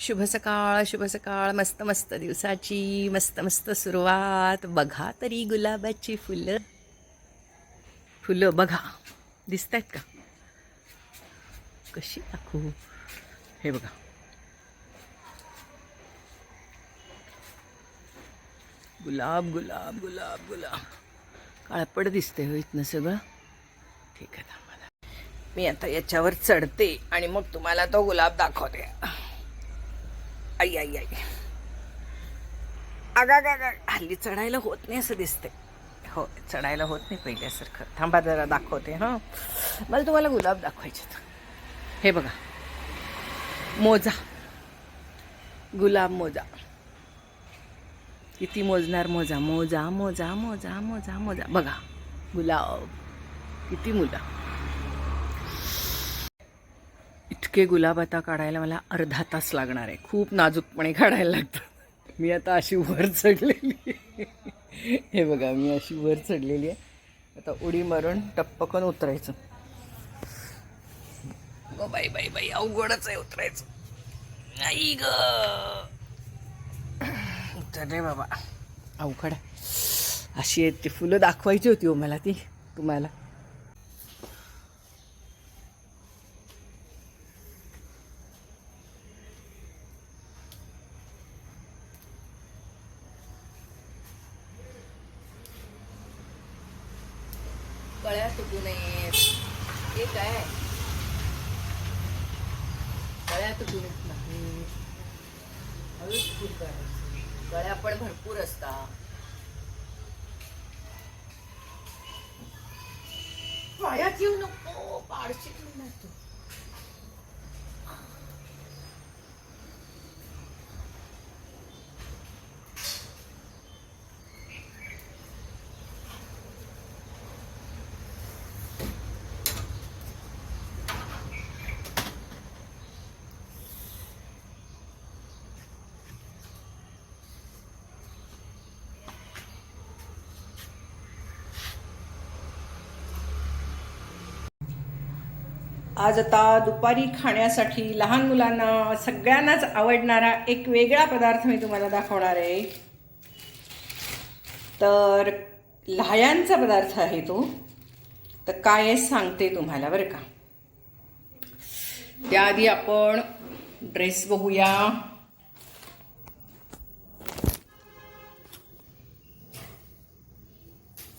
शुभ सकाळ शुभ सकाळ मस्त मस्त दिवसाची मस्त मस्त सुरुवात. बघा तरी गुलाबाची फुलं. फुलं बघा. दिसत आहेत का? कशी दाखवू? हे बघा. गुलाब गुलाब गुलाब गुलाब. काळपड दिसते हो इथनं सगळं. ठीक आहे मी आता याच्यावर चढते आणि मग तुम्हाला तो गुलाब दाखवते. आई आई आई. आगा हल्ली चढायला होत नाही असं दिसतंय. हो चढायला होत नाही पहिल्यासारखं. थांबा जरा दाखवते हां. मला तुम्हाला गुलाब दाखवायचे हे बघा. मोजा. गुलाब मोजा. किती मोजणार मोजा? मोजा मोजा मोजा मोजा मोजा. बघा. गुलाब. किती मुला इतके गुलाब आता काढायला मला अर्धा तास लागणार आहे. खूप नाजूकपणे काढायला लागतं. मी आता अशी वर चढलेली हे बघा मी अशी वर चढलेली आहे. आता उडी मारून टप्पकन उतरायचं. ग बाई बाई बाई अवघडच आहे उतरायचं. नाही ग. रे बाबा अवघड अशी आहेत ती फुलं दाखवायची होती हो मला ती तुम्हाला कळ्या तुटू नयेत हे काय गळ्यात गुणत नाही. हळूच फूल काढायचं गळ्या पण भरपूर असतात. पायात येऊ नको पाडशी घेऊन तू आज आता दुपारी खाण्यासाठी लहान मुलांना सगळ्यांनाच आवडणारा एक वेगळा पदार्थ मी तुम्हाला दाखवणार आहे. तर लहायांचा पदार्थ आहे तो. तर काय आहे सांगते तुम्हाला बरं का. त्याआधी आपण ड्रेस बघूया.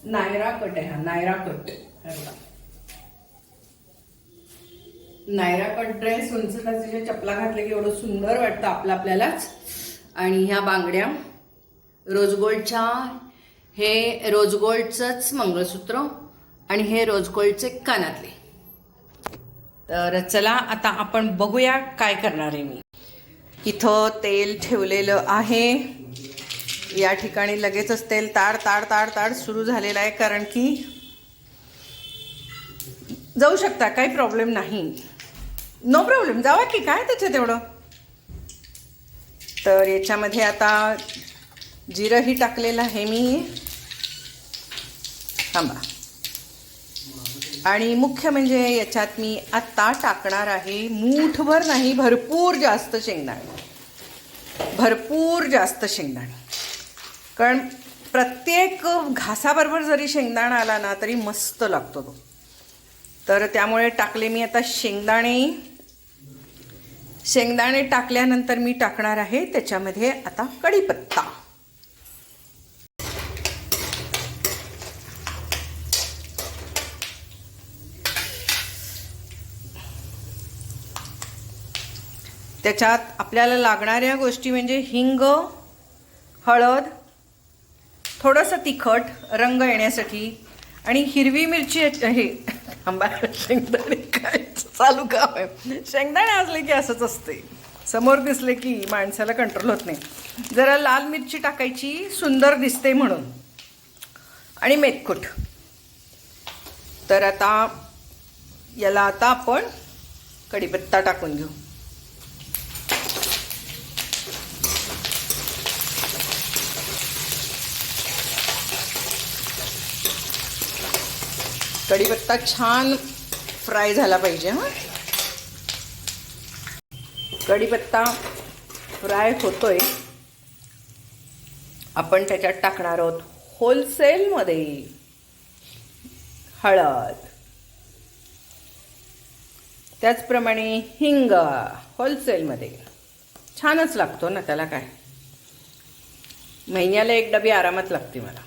नायरा कट आहे हा नायरा कट. बघा. नायरा कट ड्रेस चपला घातल्या की एवढं सुंदर वाटतं आपलं आपल्यालाच. आणि ह्या बांगड्या रोजगोल्डच्या हे रोजगोल्डचंच मंगळसूत्र आणि हे रोजगोल्डचे कानातले. तर चला आता आपण बघूया काय करणार आहे मी. इथं तेल ठेवलेलं आहे. या ठिकाणी लगेचच तेल ताड ताड ताड ताड सुरू झालेलं आहे कारण की जाऊ शकता काही प्रॉब्लेम नाही. नो प्रॉब्लेम जावा की काय त्याच्यात एवढं? तर याच्यामध्ये आता जिरंही टाकलेलं आहे मी. थांबा. आणि मुख्य म्हणजे याच्यात मी आत्ता टाकणार आहे मूठभर नाही भरपूर जास्त शेंगदाणे. भरपूर जास्त शेंगदाणे. कारण प्रत्येक घासाबरोबर जरी शेंगदाणा आला ना तरी मस्त लागतो तो. तर त्यामुळे टाकले मी आता शेंगदाणे. शेंगदाणे टाकल्यानंतर मी टाकणार आहे. त्याच्यामध्ये आता कढीपत्ता. त्याच्यात आपल्याला लागणाऱ्या गोष्टी म्हणजे हिंग हळद थोडंसं तिखट रंग येण्यासाठी आणि हिरवी मिरची हे आंबा शेंगदाणे काय? चालू आहे शेंगदाणे असले की असंच असते. समोर दिसले की माणसाला कंट्रोल होत नाही. जरा लाल मिरची टाकायची सुंदर दिसते म्हणून. आणि मेथकूट तर आता याला आता आपण कढीपत्ता टाकून घेऊ. कढीपत्ता छान फ्राय झाला पाहिजे हां. कढीपत्ता फ्राय होतोय. आपण त्याच्यात टाकणार आहोत होलसेलमध्ये हळद. त्याचप्रमाणे हिंग होलसेलमध्ये. छानच लागतो ना त्याला काय? महिन्याला एक डबी आरामात लागते मला.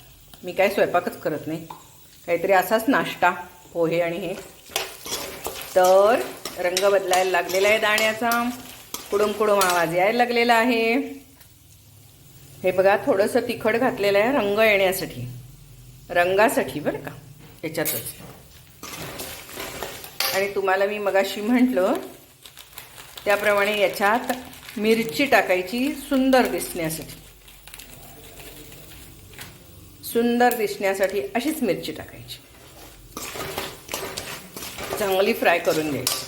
मी काय स्वयंपाकच करत नाही. काहीतरी असाच नाश्ता पोहे आणि हे. तर रंग बदलायला लागलेला आहे दाण्याचा. कुडुम कुडुम आवाज यायला लागलेला आहे. हे बघा थोडंसं तिखट घातलेलं आहे रंग येण्यासाठी. रंगासाठी बरं का याच्यातच. आणि तुम्हाला मी मगाशी म्हटलं त्याप्रमाणे याच्यात मिरची टाकायची सुंदर दिसण्यासाठी. सुंदर दिसण्यासाठी अशीच मिरची टाकायची. चांगली फ्राय करून घ्यायची.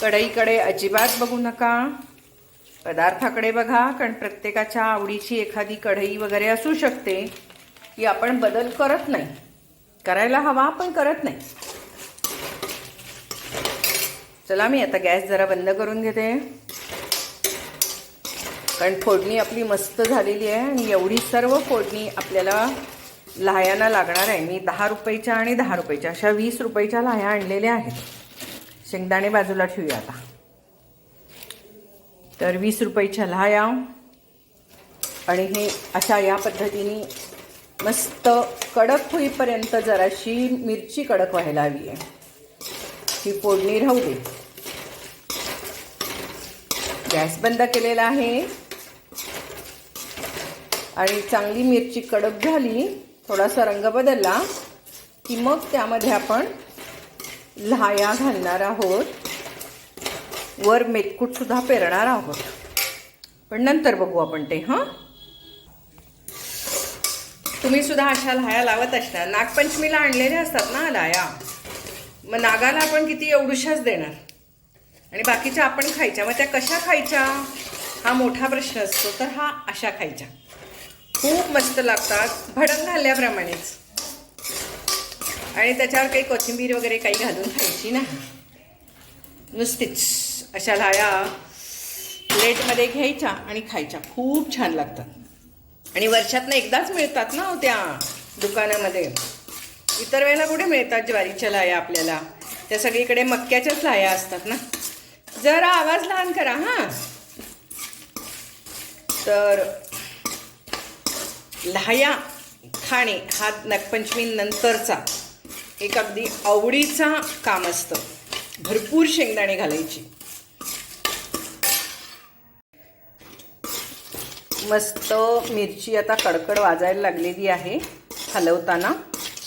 कढईकडे अजिबात बघू नका. पदार्थाकडे बघा कारण प्रत्येकाच्या आवडीची एखादी कढई वगैरे असू शकते की आपण बदल करत नाही. करायला हवा पण करत नाही. चला मी आता गॅस जरा बंद करून घेते. कारण फोडणी आपली मस्त झालेली आहे आणि एवढी सर्व फोडणी आपल्याला लाह्यांना लागणार आहे. मी दहा रुपयाच्या आणि दहा रुपयाच्या अशा वीस रुपयाच्या लाह्या आणलेल्या आहेत. शेंगदाणे बाजूला ठेवूया आता. तर वीस रुपयाच्या लाह्या आणि हे अशा या पद्धतीने मस्त कडक होईपर्यंत जराशी मिरची कडक व्हायला हवी आहे. ही फोडणी राहू दे. गॅस बंद केलेला आहे. आणि चांगली मिरची कडक झाली. थोडासा रंग बदलला की मग त्यामध्ये आपण लाया घालणार आहोत. वर मेतकूटसुद्धा पेरणार आहोत. पण नंतर बघू आपण ते हां? तुम्ही सुद्धा अशा लाया लावत असणार. नागपंचमीला आणलेल्या असतात ना लाया मग नागाला आपण किती एवढुशाच देणार? आणि बाकीच्या आपण खायच्या. मग त्या कशा खायच्या? हा मोठा प्रश्न असतो तर हा अशा खायच्या. खूप मस्त लागतात. भडंग घालल्याप्रमाणेच आणि त्याच्यावर काही कोथिंबीर वगैरे काही घालून खायची ना. नुसतीच. अशा लाया प्लेटमध्ये घ्यायच्या आणि खायच्या. खूप छान लागतात. आणि वर्षातनं एकदाच मिळतात ना हो त्या दुकानामध्ये. इतर वेळेला कुठे मिळतात ज्वारीच्या लाया आपल्याला? त्या सगळीकडे मक्याच्याच लाया असतात ना. जरा आवाज लहान करा हां. तर लहाया खाणे हा नागपंचमीनंतरचा एक अगदी आवडीचा काम असतं. भरपूर शेंगदाणे घालायची. मस्त मिरची आता कडकड वाजायला लागलेली आहे. हलवताना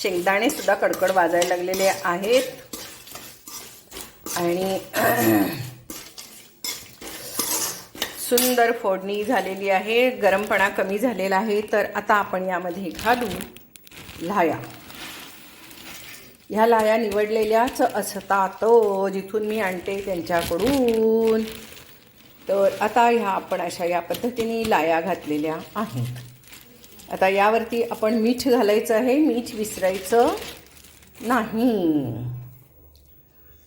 शेंगदाणे सुद्धा कडकड वाजायला लागलेले आहेत. आणि सुंदर फोडणी झालेली आहे. गरमपणा कमी झालेला आहे. तर आता आपण यामध्ये घालू लाया. ह्या लाया निवडलेल्याच असतात जिथून मी आणते त्यांच्याकडून. तर आता ह्या आपण अशा या पद्धतीने लाया घातलेल्या आहेत. आता यावरती आपण मीठ घालायचं आहे. मीठ विसरायचं नाही.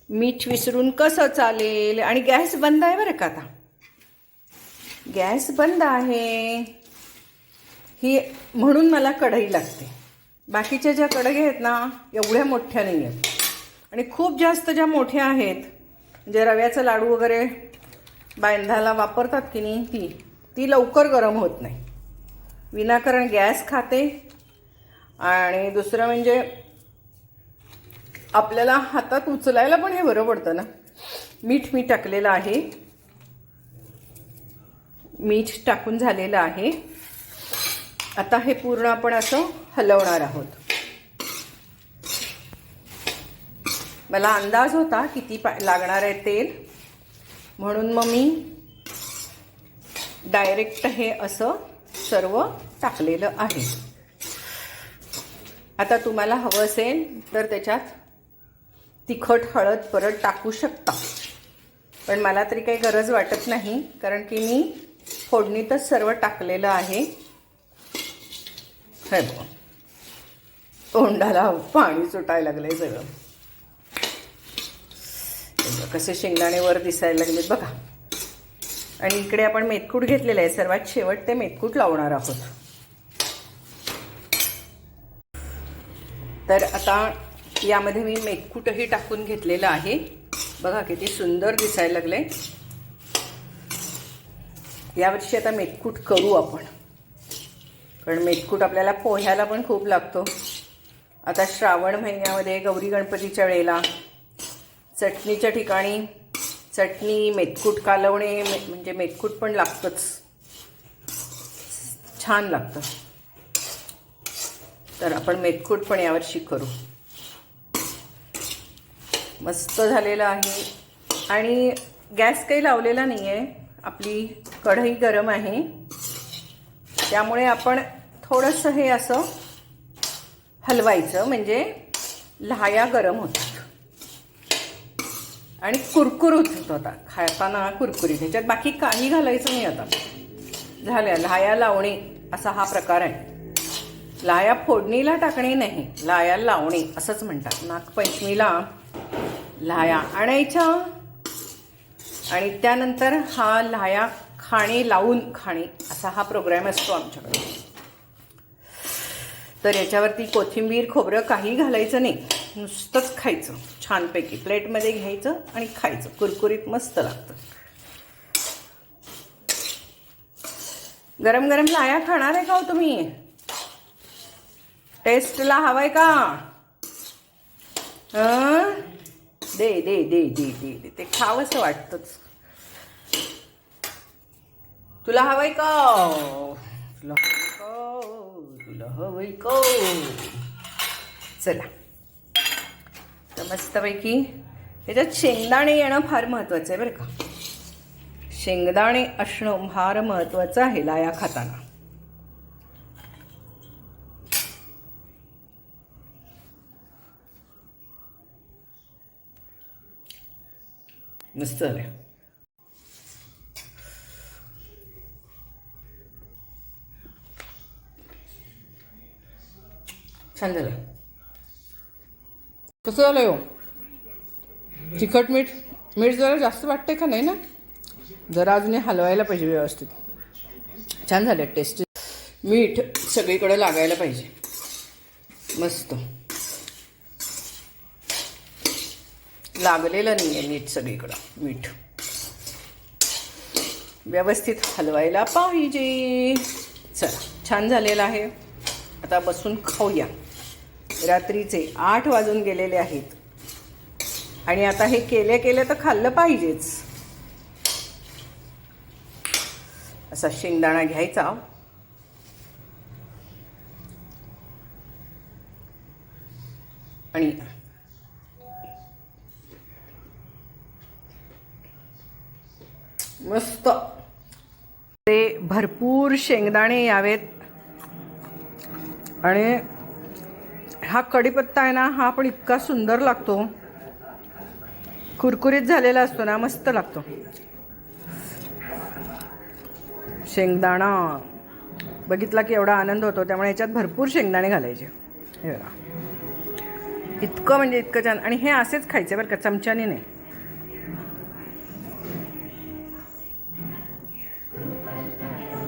मीठ विसरून कसं चालेल? आणि गॅस बंद आहे बरं का आता? गॅस बंद आहे. ही म्हणून मला कढई लागते. बाकीच्या ज्या कढई आहेत ना एवढ्या मोठ्या नाही आहेत. आणि खूप जास्त ज्या मोठ्या आहेत म्हणजे जे रव्याचं लाडू वगैरे बांधायला वापरतात की नाही ती ती लवकर गरम होत नाही. विनाकारण गॅस खाते. आणि दुसरं म्हणजे आपल्याला हातात उचलायला पण हे बरं पडतं ना. मीठ मी टाकलेलं आहे. मीठ टाकून झालेलं आहे. आता हे पूर्ण आपण असं हलवणार आहोत. मला अंदाज होता किती पा लागणार आहे तेल. म्हणून मग मी डायरेक्ट हे असं सर्व टाकलेलं आहे. आता तुम्हाला हवं असेल तर त्याच्यात तिखट हळद परत टाकू शकता. पण मला तरी काही गरज वाटत नाही कारण की मी फोडणीतच सर्व टाकलेलं आहे. हे बघ. तोंडाला पाणी सुटायला लागलंय सगळं. कसे शेंगदाणे वर दिसायला लागलेत बघा. आणि इकडे आपण मेथकूट घेतलेलं आहे. सर्वात शेवट ते मेथकूट लावणार आहोत. तर आता यामध्ये मी मेथकूटही टाकून घेतलेलं आहे. बघा किती सुंदर दिसायला लागलं आहे यावर्षी आता मेटकूट करू आपण. कारण मेटकूट आपल्याला पोह्याला पण खूप लागतो. आता श्रावण महिन्यामध्ये गौरी गणपतीच्या वेळेला चटणीच्या ठिकाणी चटणी मेटकूट कालवणे मे म्हणजे मेटकूट पण लागतंच. छान लागतं. तर आपण मेटकूट पण यावर्षी करू. मस्त झालेलं आहे. आणि गॅस काही लावलेला नाही आहे आपली कढई गरम आहे. त्यामुळे आपण थोडंसं हे असं हलवायचं म्हणजे लहाया गरम होतात. आणि कुरकुरीत होत होता खाताना कुरकुरीत. ह्याच्यात बाकी काही घालायचं नाही आता. झाल्या लाया लावणे असा हा प्रकार आहे. लाया फोडणीला टाकणे नाही लाया लावणे असंच म्हणतात. नागपंचमीला लाया आणायच्या. आणि त्यानंतर हा लाया खाणे लावून खाणे असा हा प्रोग्राम असतो आमच्याकडे. तर याच्यावरती कोथिंबीर खोबरं काही घालायचं नाही. नुसतंच खायचं. छानपैकी. प्लेटमध्ये घ्यायचं आणि खायचं. कुरकुरीत मस्त लागतं. गरम गरम लाया खाणार आहे का हो तुम्ही? टेस्टला हवाय का? दे दे दे दे दे दे. ते खावंसं वाटतंच. तुला हवंय का? तुला हवंय का? तुला हवंय का? चला. तर मस्तपैकी याच्यात शेंगदाणे येणं फार महत्वाचं आहे बरं का. शेंगदाणे असणं फार महत्वाचं आहे लाया खाताना. मस्त झालंय. छान झालं कसं झालं हो? तिखट मीठ मीठ जरा जास्त वाटते का नाही ना? जरा अजून हलवायला पाहिजे व्यवस्थित. छान झालं टेस्ट मीठ सगळीकडे लागायला पाहिजे. मस्त. लागलेलं नाही आहे नीट सगळीकडं मीठ. व्यवस्थित हलवायला पाहिजे. चला छान झालेलं आहे. आता बसून खाऊया. रात्रीचे आठ वाजून गेलेले आहेत. आणि आता हे केले केले तर खाल्लं पाहिजेच. असा शेंगदाणा घ्यायचा. आणि मस्त. ते भरपूर शेंगदाणे यावेत. आणि हा कढीपत्ता आहे ना हा पण इतका सुंदर लागतो. कुरकुरीत झालेला असतो ना मस्त लागतो. शेंगदाणा. बघितला की एवढा आनंद होतो त्यामुळे याच्यात भरपूर शेंगदाणे घालायचे. हे बघा. इतकं म्हणजे इतकं छान. आणि हे असेच खायचे बरं का चमच्याने नाही.